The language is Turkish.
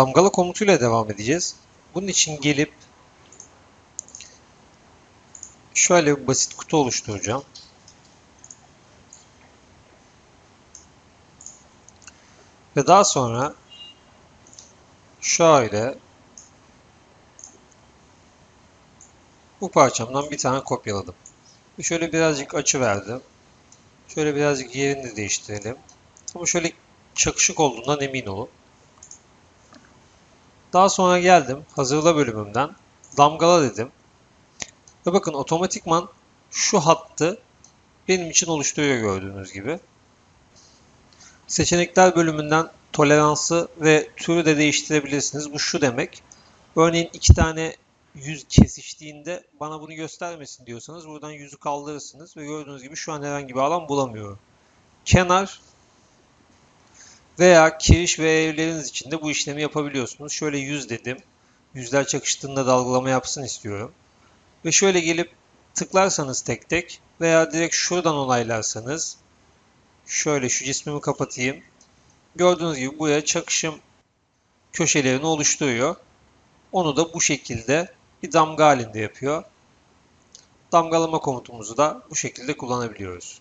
Damgala komutuyla devam edeceğiz. Bunun için gelip şöyle bir basit kutu oluşturacağım. Ve daha sonra şöyle bu parçamdan bir tane kopyaladım. Şöyle birazcık açı verdim. Şöyle birazcık yerini değiştirelim. Ama şöyle çakışık olduğundan emin olun. Daha sonra geldim hazırla bölümümden damgala dedim. Ve bakın otomatikman şu hattı benim için oluşturuyor gördüğünüz gibi. Seçenekler bölümünden toleransı ve türü de değiştirebilirsiniz. Bu şu demek. Örneğin iki tane yüz kesiştiğinde bana bunu göstermesin diyorsanız buradan yüzü kaldırırsınız ve gördüğünüz gibi şu an herhangi bir alan bulamıyorum. Kenar veya kiriş ve evleriniz için de bu işlemi yapabiliyorsunuz. Şöyle yüz dedim. Yüzler çakıştığında dalgalama yapsın istiyorum. Ve şöyle gelip tıklarsanız tek tek veya direkt şuradan onaylarsanız şöyle şu cismimi kapatayım. Gördüğünüz gibi buraya çakışım köşelerini oluşturuyor. Onu da bu şekilde bir damga halinde yapıyor. Damgalama komutumuzu da bu şekilde kullanabiliyoruz.